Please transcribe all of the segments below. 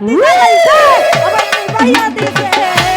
দিছে আবার বাইয়া দিছে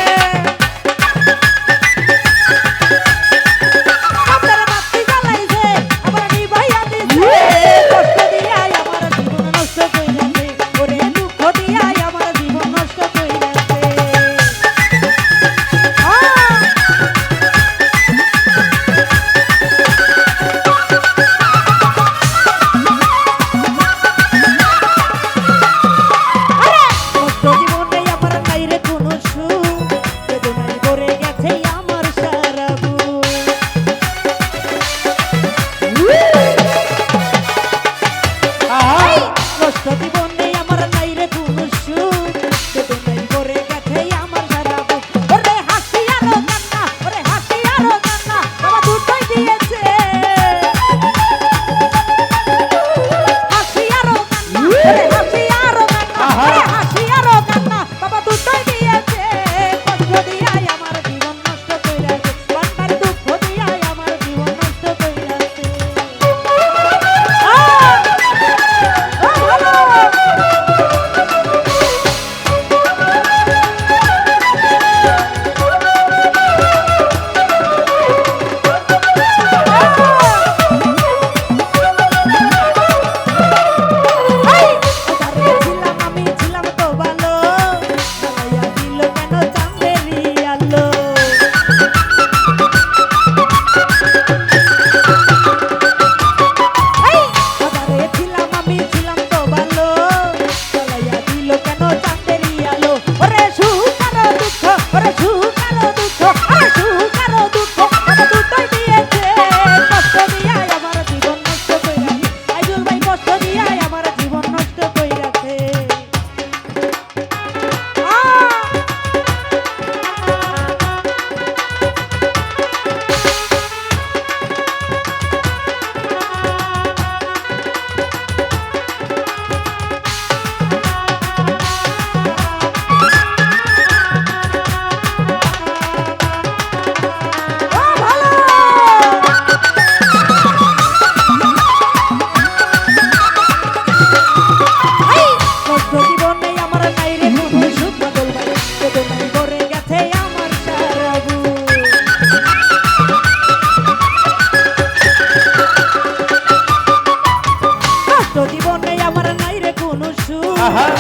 啊二十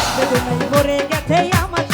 আসবে নাই মরে গেছে আমার